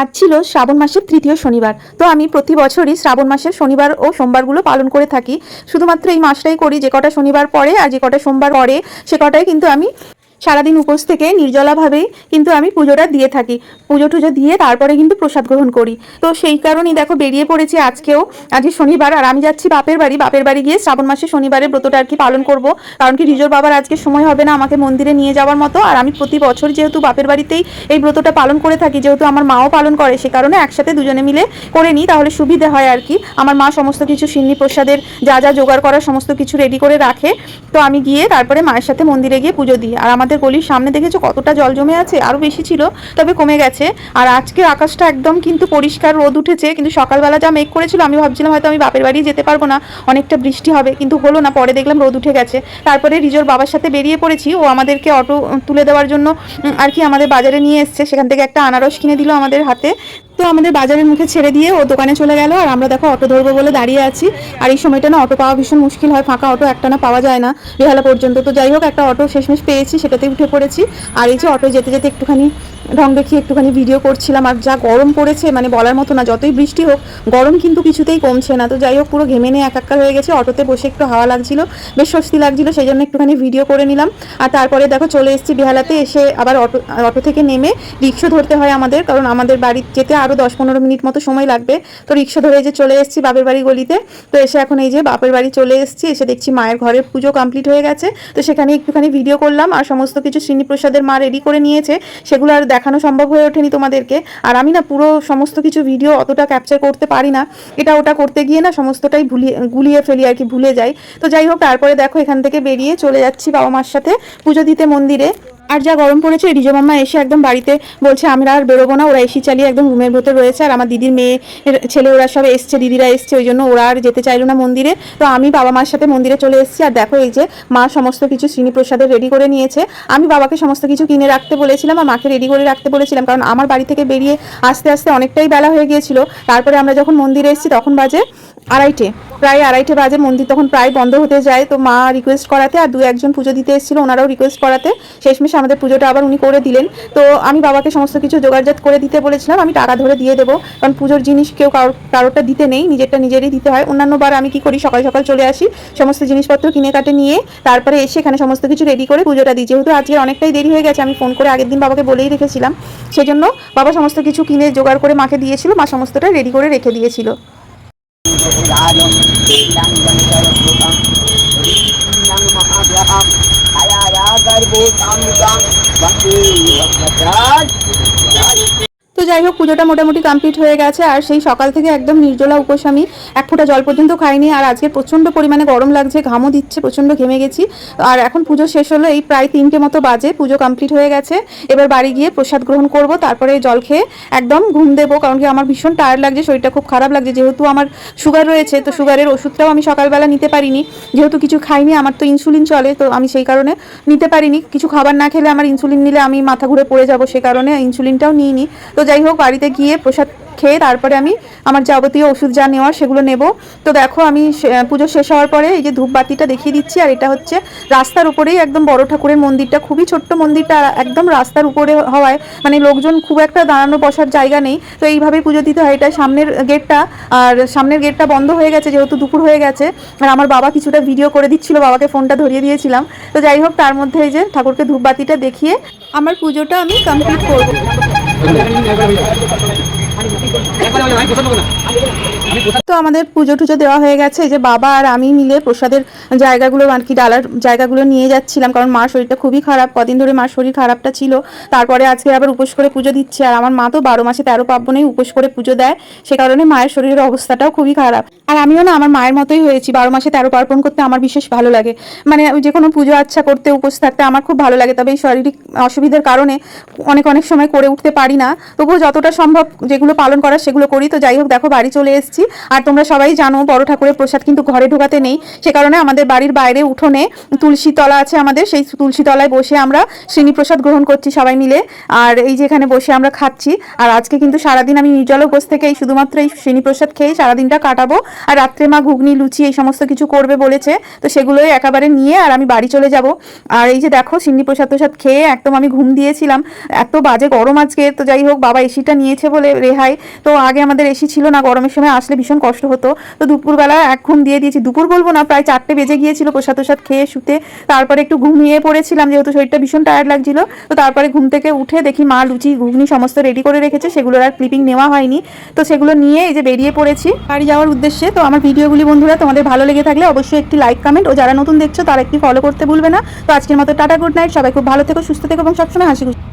আজ ছিল শ্রাবণ মাসের তৃতীয় শনিবার। তো আমি প্রতি বছরই শ্রাবণ মাসের শনিবার ও সোমবারগুলো পালন করে থাকি। শুধুমাত্র এই মাসটাই করি, যে কটা শনিবার পরে আর যে কটা সোমবার পরে সে কটাই কিন্তু আমি সারাদিন উপোস থেকে নির্জলাভাবেই কিন্তু আমি পুজোটা দিয়ে থাকি। পুজো টুজো দিয়ে তারপরে কিন্তু প্রসাদ গ্রহণ করি। তো সেই কারণেই দেখো বেরিয়ে পড়েছি আজকেও। আজকে শনিবার আর আমি যাচ্ছি বাপের বাড়ি। বাপের বাড়ি গিয়ে শ্রাবণ মাসে শনিবারে ব্রতটা আর কি পালন করব। কারণ কি রিজোর বাবার আজকে সময় হবে না আমাকে মন্দিরে নিয়ে যাওয়ার মতো। আর আমি প্রতি বছর যেহেতু বাপের বাড়িতেই এই ব্রতটা পালন করে থাকি, যেহেতু আমার মাও পালন করে, সে কারণে একসাথে দুজনে মিলে করে নিই। তাহলে সুবিধে হয় আর কি। আমার মা সমস্ত কিছু সিন্নি প্রসাদের যা যা, জোগাড় করার সমস্ত কিছু রেডি করে রাখে। তো আমি গিয়ে তারপরে মায়ের সাথে মন্দিরে গিয়ে পুজো দিই। আর আমাদের গলির সামনে দেখেছ কতটা জল জমে আছে? আরও বেশি ছিল, তবে কমে গেছে। আর আজকে আকাশটা একদম কিন্তু পরিষ্কার রোদ উঠেছে, কিন্তু সকালবেলা যা মেঘ করেছিল, আমি ভাবছিলাম হয়তো আমি বাপের বাড়ি যেতে পারব না। অনেকটা বৃষ্টি হবে, কিন্তু হলো না, পরে দেখলাম রোদ উঠে গেছে। তারপরে রিজোর বাবার সাথে বেরিয়ে পড়েছি, ও আমাদেরকে অটো তুলে দেওয়ার জন্য আর কি আমাদের বাজারে নিয়ে এসছে। সেখান থেকে একটা আনারস কিনে দিল আমাদের হাতে। তো আমাদের বাজারের মুখে ছেড়ে দিয়ে ও দোকানে চলে গেল। আর আমরা দেখো অটো ধরবো বলে দাঁড়িয়ে আছি। আর এই সময়টা না অটো পাওয়া ভীষণ মুশকিল হয়। ফাঁকা অটো একটা না পাওয়া যায় না। বেহালা পর্যন্ত। তো যাই হোক, একটা অটো শেষমেশ পেয়েছি সেটাতে উঠে পড়েছি। আর এই যে অটো যেতে যেতে একটুখানি ঢং দেখিয়ে একটুখানি ভিডিও করছিলাম। আর যা গরম পড়েছে মানে বলার মতো না, যতই বৃষ্টি হোক, গরম কিন্তু কিছুতেই কমছে না। তো যাই হোক, পুরো ঘেমে নিয়ে একাকার হয়ে গেছে। অটোতে বসে একটু হাওয়া লাগছিল, বেশ স্বস্তি লাগছিল সেই জন্য একটুখানি ভিডিও করে নিলাম। আর তারপরে দেখো, চলে এসেছি বেহালাতে। এসে আবার অটো অটো থেকে নেমে রিক্সা ধরতে হয় আমাদের, কারণ আমাদের বাড়ি যেতে আরও দশ পনেরো মিনিট মতো সময় লাগবে। তো রিক্সা ধরে যে চলে এসেছি বাপের বাড়ি গলিতে। তো এসে এখন এই যে বাপের বাড়ি চলে এসেছি, এসে দেখছি মায়ের ঘরের পুজো কমপ্লিট হয়ে গেছে। তো সেখানে একটুখানি ভিডিও করলাম আর সমস্ত কিছু শ্রীনি প্রসাদের মা রেডি করে নিয়েছে। সেগুলো আর দেখানো সম্ভব হয়ে ওঠেনি তোমাদেরকে। আর আমি না পুরো সমস্ত কিছু ভিডিও অতটা ক্যাপচার করতে পারি না। এটা ওটা করতে গিয়ে না সমস্তটাই ভুলিয়ে, গুলিয়ে ফেলি আর কি, ভুলে যাই। তো যাই হোক, তারপরে দেখো এখান থেকে বেরিয়ে চলে যাচ্ছি বাবা মার সাথে পুজো দিতে মন্দিরে। আর যা গরম পড়েছে রিজো মাম্মা এসে একদম বাড়িতে বলছে, আমরা আর বেরোবো না, ওরা এসি চালিয়ে একদম রুমের ভেতর রয়েছে, আর আমার দিদির মেয়ে ছেলে ওরা সব এসছে, দিদিরা এসছে, ওই জন্য ওরা আর যেতে চাইলো না মন্দিরে। তো আমি বাবা মার সাথে মন্দিরে চলে এসেছি, আর দেখো এই যে মা সমস্ত কিছু শ্রীনি প্রসাদের রেডি করে নিয়েছে। আমি বাবাকে সমস্ত কিছু কিনে রাখতে বলেছিলাম, আর মাকে রেডি করে রাখতে বলেছিলাম, কারণ আমার বাড়ি থেকে বেরিয়ে আস্তে আস্তে অনেকটাই বেলা হয়ে গিয়েছিল। তারপরে আমরা যখন মন্দিরে এসেছি, তখন বাজে আড়াইটে, প্রায় আড়াইটে বাজে মন্দির তখন প্রায় বন্ধ হতে যায়। তো মা রিকোয়েস্ট করাতে আর দু একজন পুজো দিতে এসেছিল, ওনারাও রিকোয়েস্ট করাতে। শেষমেশ আমাদের পুজোটা আবার উনি করে দিলেন। তো আমি বাবাকে সমস্ত কিছু জোগাড়জাত করে দিতে বলেছিলাম, আমি টাকা ধরে দিয়ে দেবো। কারণ পুজোর জিনিস কেউ কারোর কারোরটা দিতে নেই, নিজেরটা নিজেরই দিতে হয়। অন্যান্য বার আমি কি করি, সকাল সকাল চলে আসি, সমস্ত জিনিসপত্র কিনে কাটে নিয়ে, তারপরে এসে এখানে সমস্ত কিছু রেডি করে পুজোটা দিই। যেহেতু আজকে অনেকটাই দেরি হয়ে গেছে, আমি ফোন করে আগের দিন বাবাকে বলেই রেখেছিলাম। সেজন্য বাবা সমস্ত কিছু কিনে, জোগাড় করে মাকে দিয়েছিল, মা সমস্তটা রেডি করে রেখে দিয়েছিল। sa kulalo bilang ganitang butang. Bilang makagaang kaya yagar butang. Butang bakit bakit তো যাই হোক, পুজোটা মোটামুটি কমপ্লিট হয়ে গেছে। আর সেই সকাল থেকে একদম নির্জলা উপোস আমি এক ফোঁটা জল পর্যন্ত খাইনি। আর আজকে প্রচণ্ড পরিমাণে গরম লাগছে, ঘামও দিচ্ছে, প্রচণ্ড ঘেমে গেছি। আর এখন পুজো শেষ হলো, এই প্রায় তিনটে মতো বাজে, পুজো কমপ্লিট হয়ে গেছে। এবার বাড়ি গিয়ে প্রসাদ গ্রহণ করব, তারপরে জল খেয়ে একদম ঘুম দেবো, কারণ কি আমার ভীষণ টায়ার্ড লাগছে, শরীরটা খুব খারাপ লাগছে। যেহেতু আমার সুগার রয়েছে, তো সুগারের ওষুধটাও আমি সকালবেলা নিতে পারিনি। যেহেতু কিছু খাইনি, আমার তো ইনসুলিন চলে, তো আমি সেই কারণে নিতে পারিনি। কিছু খাবার না খেলে আমার ইনসুলিন নিলে আমি মাথা ঘুরে পড়ে যাব, সে কারণে ইনসুলিনটাও নিইনি। তো যাই হোক, বাড়িতে গিয়ে প্রসাদ খেয়ে তারপরে আমি আমার যাবতীয় ওষুধ যা নেওয়ার সেগুলো নেব। তো দেখো, আমি পুজো শেষ হওয়ার পরে এই যে ধূপবাতিটা দেখিয়ে দিচ্ছি, আর এটা হচ্ছে রাস্তার উপরেই একদম বড় ঠাকুরের মন্দিরটা। খুবই ছোট্ট মন্দিরটা একদম রাস্তার উপরে হওয়ায় মানে লোকজন খুব একটা দাঁড়ানো বসার জায়গা নেই। তো এইভাবেই পুজো দিতে হয়। এটা সামনের গেটটা, আর সামনের গেটটা বন্ধ হয়ে গেছে, যেহেতু দুপুর হয়ে গেছে। আর আমার বাবা কিছুটা ভিডিও করে দিচ্ছিল, বাবাকে ফোনটা ধরিয়ে দিয়েছিলাম। তো যাই হোক, তার মধ্যে এই যে ঠাকুরকে ধূপবাতিটা দেখিয়ে আমার পুজোটা আমি কমপ্লিট করব। ¿Dónde? ¿Dónde? ¿Dónde? তো আমাদের পুজো টুজো দেওয়া হয়ে গেছে। যে বাবা আর আমি মিলে প্রসাদের জায়গাগুলো, আর কি ডালার জায়গাগুলো নিয়ে যাচ্ছিলাম, কারণ মার শরীরটা খুবই খারাপ। কদিন ধরে মার শরীর খারাপটা ছিল। তারপরে আজকে আবার উপোস করে পুজো দিচ্ছে। আর আমার মা তো বারো মাসে তেরো পার্বণেই উপোস করে পুজো দেয়। সে কারণে মায়ের শরীরের অবস্থাটাও খুবই খারাপ। আর আমিও না, আমার মায়ের মতোই হয়েছি। বারো মাসে তেরো পার্বণ করতে আমার বিশেষ ভালো লাগে। মানে যে কোনো পুজো আচ্ছা করতে, উপোস থাকতে আমার খুব ভালো লাগে। তবে এই শারীরিক অসুবিধার কারণে অনেক অনেক সময় করে উঠতে পারি না। তবুও যতটা সম্ভব যেগুলো পালন করার সেগুলো করি, তো যাই হোক, দেখো, বাড়ি চলে এসেছি। আর তোমরা সবাই জানো, বড় ঠাকুরের প্রসাদ কিন্তু ঘরে ঢোকাতে নেই। সে কারণে আমাদের বাড়ির বাইরে উঠোনে তুলসী তলা আছে আমাদের। সেই তুলসী তলায় বসে আমরা শ্রেণি প্রসাদ গ্রহণ করছি সবাই মিলে। আর এই যে এখানে বসে আমরা খাচ্ছি। আর আজকে কিন্তু সারাদিন আমি নির্জল উপোস থেকে এই শুধুমাত্র এই শ্রেণি প্রসাদ খেয়ে সারাদিনটা কাটাবো। আর রাত্রে মা ঘুগনি, লুচি এই সমস্ত কিছু করবে বলেছে। তো সেগুলোই একেবারে নিয়ে আর আমি বাড়ি চলে যাব। আর এই যে দেখো সিন্নি প্রসাদ প্রসাদ খেয়ে একদম আমি ঘুম দিয়েছিলাম। এত বাজে গরম আজকে, তো যাই হোক, বাবা এসিটা নিয়েছে বলে রেহাই। তো আগে আমাদের এসি ছিল না, গরমের সময় আসলে ভীষণ কষ্ট হতো। তো দুপুরবেলা এক ঘুম দিয়ে দিয়েছি। দুপুর বলব না, প্রায় চারটে বেজে গিয়েছিল প্রসাদ প্রসাদ খেয়ে শুতে। তারপরে একটু ঘুমিয়ে পড়েছিলাম, যেহেতু শরীরটা ভীষণ টায়ার্ড লাগছিল। তো তারপরে ঘুম থেকে উঠে দেখি মা, লুচি, ঘুগনি সমস্ত রেডি করে রেখেছে। সেগুলোর আর ক্লিপিং নেওয়া হয়নি। তো সেগুলো নিয়ে এই যে বেরিয়ে পড়েছি বাড়ি যাওয়ার উদ্দেশ্যে। তো আমার ভিডিওগুলি বন্ধুরা, তোমাদের ভালো লেগে থাকলে অবশ্যই একটি লাইক কমেন্ট ও যারা নতুন দেখছ তারা একটি ফলো করতে ভুলবে না। তো আজকের মতো টাটা গুড নাইট সবাই খুব ভালো থেকো, সুস্থ থেকো এবং সবসময় হাসি খুশি।